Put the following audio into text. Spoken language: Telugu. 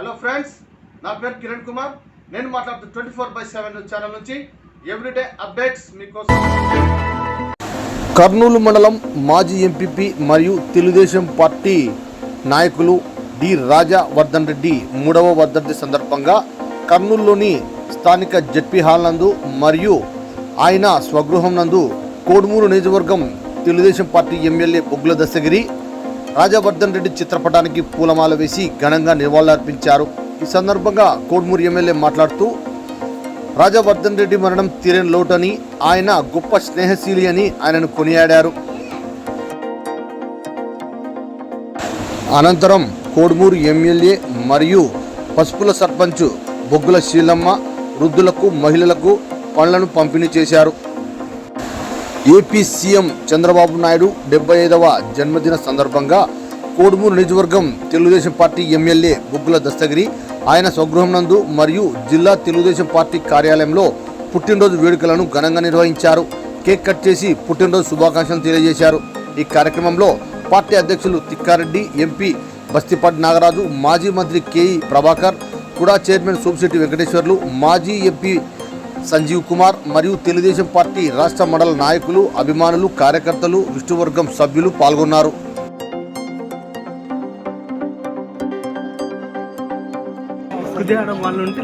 హలో ఫ్రెండ్స్ నా పేరు కిరణ్ కుమార్. నేను మాట్లాడుతూ twenty four by seven channel నుంచి ఎవ్రీడే అప్డేట్స్ మీకోసం. కర్నూలు మండలం మాజీ ఎంపీపీ మరియు తెలుగుదేశం పార్టీ నాయకులు డి రాజా వర్ధన్ రెడ్డి మూడవ వర్ధంతి సందర్భంగా కర్నూలులోని స్థానిక జడ్పీ హాల్ నందు మరియు ఆయన స్వగృహం నందు కోడుమూరు నియోజకవర్గం తెలుగుదేశం పార్టీ ఎమ్మెల్యే బొగ్గుల దశగిరి రాజావర్ధన్ రెడ్డి చిత్రపటానికి పూలమాల వేసి ఘనంగా నివాళులర్పించారు ఈ సందర్భంగా కోడుమూరు ఎమ్మెల్యే మాట్లాడుతూ రాజావర్ధన్ రెడ్డి మరణం తీరని లోటని ఆయన గొప్ప స్నేహశీలి అని ఆయనను కొనియాడారు. అనంతరం కోడుమూరు ఎమ్మెల్యే మరియు పసుపుల సర్పంచ్ బొగ్గుల శీలమ్మ వృద్ధులకు మహిళలకు పండ్లను పంపిణీ చేశారు. ఏపీ సీఎం చంద్రబాబు నాయుడు డెబ్బై ఐదవ జన్మదిన సందర్భంగా కోడుమూరు నియోజకవర్గం తెలుగుదేశం పార్టీ ఎమ్మెల్యే బుగ్గుల దస్తగిరి ఆయన స్వగృహం నందు మరియు జిల్లా తెలుగుదేశం పార్టీ కార్యాలయంలో పుట్టినరోజు వేడుకలను ఘనంగా నిర్వహించారు. కేక్ కట్ చేసి పుట్టినరోజు శుభాకాంక్షలు తెలియజేశారు. ఈ కార్యక్రమంలో పార్టీ అధ్యక్షులు తిక్కారెడ్డి ఎంపీ బస్తిపాటి నాగరాజు మాజీ మంత్రి కేఈ ప్రభాకర్ కూడా చైర్మన్ సోమిశెట్టి వెంకటేశ్వర్లు మాజీ ఎంపీ సంజీవ్ కుమార్ మరియు తెలుగుదేశం పార్టీ రాష్ట్ర మండల నాయకులు అభిమానులు కార్యకర్తలు విష్ణువర్గం సభ్యులు పాల్గొన్నారు. వాళ్ళు ఉంటే